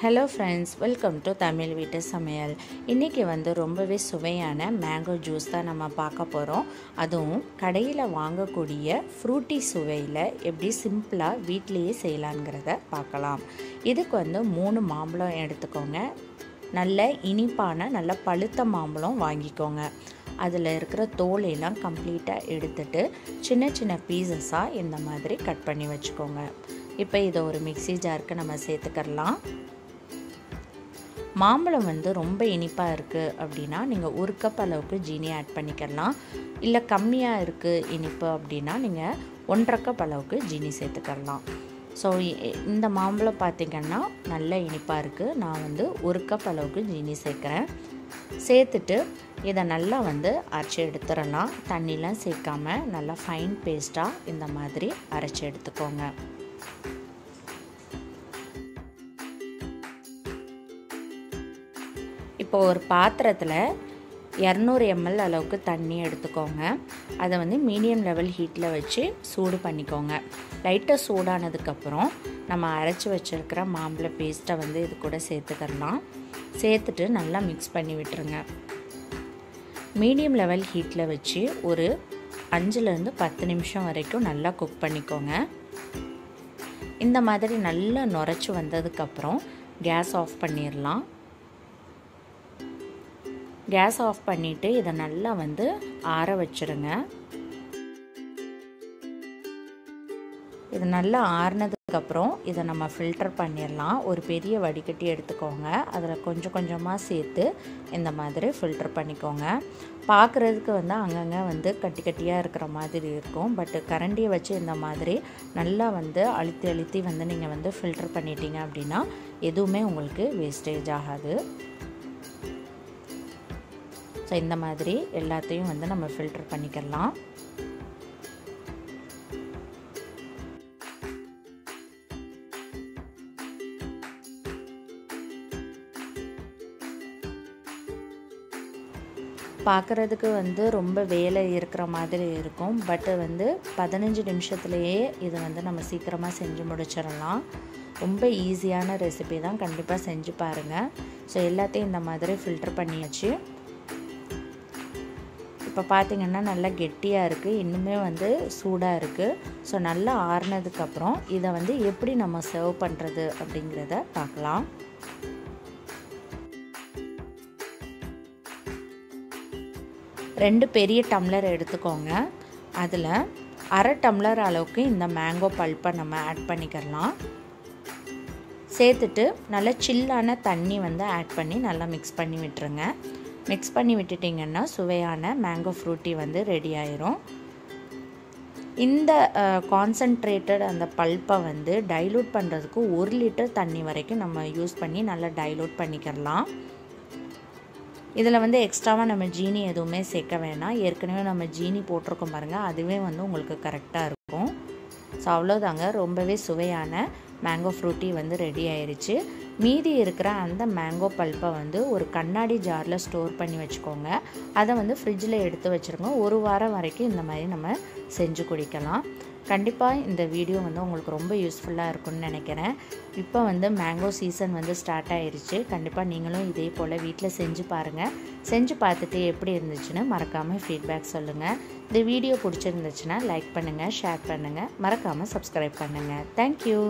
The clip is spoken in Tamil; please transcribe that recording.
Hello friends welcome to Tamil வீட்டு சமையல் இன்றைக்கி வந்து ரொம்பவே சுவையான மேங்கோ ஜூஸ் தான் நம்ம பார்க்க போகிறோம் அதுவும் கடையில் வாங்கக்கூடிய ஃப்ரூட்டி சுவையில் எப்படி சிம்பிளாக வீட்லேயே செய்யலாங்கிறத பார்க்கலாம். இதுக்கு வந்து மூணு மாம்பழம் எடுத்துக்கோங்க. நல்ல இனிப்பான நல்ல பழுத்த மாம்பழம் வாங்கிக்கோங்க. அதில் இருக்கிற தோலையெல்லாம் கம்ப்ளீட்டாக எடுத்துட்டு சின்ன சின்ன பீசஸாக இந்த மாதிரி கட் பண்ணி வச்சுக்கோங்க. இப்போ இதை ஒரு மிக்சி ஜாருக்கு நம்ம சேர்த்துக்கலாம் மாம்பழம் வந்து ரொம்ப இனிப்பாக இருக்குது அப்படின்னா நீங்கள் ஒரு கப் அளவுக்கு ஜீனி ஆட் பண்ணிக்கலாம். இல்லை கம்மியாக இருக்குது இனிப்பு அப்படின்னா நீங்கள் ஒன்றரை கப் அளவுக்கு ஜீனி சேர்த்துக்கலாம். ஸோ இந்த மாம்பழம் பார்த்திங்கன்னா நல்ல இனிப்பாக இருக்குது நான் வந்து ஒரு கப் அளவுக்கு ஜீனி சேர்க்குறேன். சேர்த்துட்டு இதை நல்லா வந்து அரைச்சி எடுத்துடலாம் தண்ணிலாம் சேர்க்காம நல்லா ஃபைன் பேஸ்ட்டாக இந்த மாதிரி அரைச்சி எடுத்துக்கோங்க. இப்போ ஒரு பாத்திரத்தில் இரநூறு எம்எல் அளவுக்கு தண்ணி எடுத்துக்கோங்க. அதை வந்து மீடியம் லெவல் ஹீட்டில் வச்சு சூடு பண்ணிக்கோங்க. லைட்டாக சூடானதுக்கப்புறம் நம்ம அரைச்சி வச்சுருக்கிற மாம்பழ பேஸ்ட்டை வந்து இது கூட சேர்த்துக்கலாம் சேர்த்துட்டு நல்லா மிக்ஸ் பண்ணி விட்டுருங்க. மீடியம் லெவல் ஹீட்டில் வச்சு ஒரு அஞ்சுலேருந்து பத்து நிமிஷம் வரைக்கும் நல்லா குக் பண்ணிக்கோங்க. இந்த மாதிரி நல்லா நுரைச்சி வந்ததுக்கப்புறம் கேஸ் ஆஃப் பண்ணிடலாம் கேஸ் ஆஃப் பண்ணிவிட்டு இதை நல்லா வந்து ஆற வச்சுருங்க. இது நல்லா ஆறுனதுக்கப்புறம் இதை நம்ம ஃபில்டர் பண்ணிடலாம். ஒரு பெரிய வடிகட்டி எடுத்துக்கோங்க. அதில் கொஞ்சம் கொஞ்சமாக சேர்த்து இந்த மாதிரி ஃபில்டர் பண்ணிக்கோங்க. பார்க்குறதுக்கு வந்து அங்கங்கே வந்து கட்டி கட்டியாக இருக்கிற மாதிரி இருக்கும். பட்டு கரண்டியை வச்சு இந்த மாதிரி நல்லா வந்து அழுத்தி அழுத்தி வந்து நீங்கள் வந்து ஃபில்டர் பண்ணிட்டீங்க அப்படின்னா எதுவுமே உங்களுக்கு வேஸ்டேஜ் ஆகாது. ஸோ இந்த மாதிரி எல்லாத்தையும் வந்து நம்ம ஃபில்டர் பண்ணிக்கலாம். பார்க்குறதுக்கு வந்து ரொம்ப வேலை இருக்கிற மாதிரி இருக்கும். பட்டு வந்து பதினஞ்சு நிமிஷத்துலேயே இதை வந்து நம்ம சீக்கிரமாக செஞ்சு முடிச்சிடலாம். ரொம்ப ஈஸியான ரெசிபி தான். கண்டிப்பாக செஞ்சு பாருங்கள் ஸோ எல்லாத்தையும் இந்த மாதிரி ஃபில்டர் பண்ணியாச்சு. இப்போ பார்த்திங்கன்னா நல்லா கெட்டியாக இருக்குது இன்னுமே வந்து சூடாக இருக்குது ஸோ நல்லா ஆறுனதுக்கப்புறம் இதை வந்து எப்படி நம்ம சர்வ் பண்ணுறது அப்படிங்கிறத பார்க்கலாம். ரெண்டு பெரிய டம்ளர் எடுத்துக்கோங்க. அதில் அரை டம்ளர் அளவுக்கு இந்த மேங்கோ பல்ப்பை நம்ம ஆட் பண்ணிக்கலாம். சேர்த்துட்டு நல்லா சில்லான தண்ணி வந்து ஆட் பண்ணி நல்லா மிக்ஸ் பண்ணி விட்டுருங்க. மிக்ஸ் பண்ணி விட்டுட்டிங்கன்னா சுவையான மேங்கோ ஃப்ரூட்டி வந்து ரெடி ஆயிரும். இந்த கான்சன்ட்ரேட்டட் அந்த பல்ப்பை வந்து டைலூட் பண்ணுறதுக்கு ஒரு லிட்டர் தண்ணி வரைக்கும் நம்ம யூஸ் பண்ணி நல்லா டைலூட் பண்ணிக்கலாம் இதில் வந்து எக்ஸ்ட்ராவாக நம்ம ஜீனி எதுவுமே சேர்க்க வேணாம். ஏற்கனவே நம்ம ஜீனி போட்டிருக்கோம் பாருங்கள் அதுவே வந்து உங்களுக்கு கரெக்டாக இருக்கும். ஸோ அவ்வளோதாங்க ரொம்பவே சுவையான மேங்கோ ஃப்ரூட்டி வந்து ரெடி ஆயிடுச்சு மீதி இருக்கிற அந்த மேங்கோ பல்ப்பை வந்து ஒரு கண்ணாடி ஜாரில் ஸ்டோர் பண்ணி வச்சுக்கோங்க. அதை வந்து ஃப்ரிட்ஜில் எடுத்து வச்சுருங்க. ஒரு வாரம் வரைக்கும் இந்த மாதிரி நம்ம செஞ்சு குடிக்கலாம். கண்டிப்பாக இந்த வீடியோ வந்து உங்களுக்கு ரொம்ப யூஸ்ஃபுல்லாக இருக்கும்னு நினைக்கிறேன். இப்போ வந்து மேங்கோ சீசன் வந்து ஸ்டார்ட் ஆயிடுச்சு கண்டிப்பாக நீங்களும் இதே போல் வீட்டில் செஞ்சு பாருங்கள் செஞ்சு பார்த்துட்டு எப்படி இருந்துச்சுன்னு மறக்காமல் ஃபீட்பேக் சொல்லுங்கள் இந்த வீடியோ பிடிச்சிருந்துச்சுன்னா லைக் பண்ணுங்கள் ஷேர் பண்ணுங்கள் மறக்காமல் சப்ஸ்கிரைப் பண்ணுங்கள் தேங்க்யூ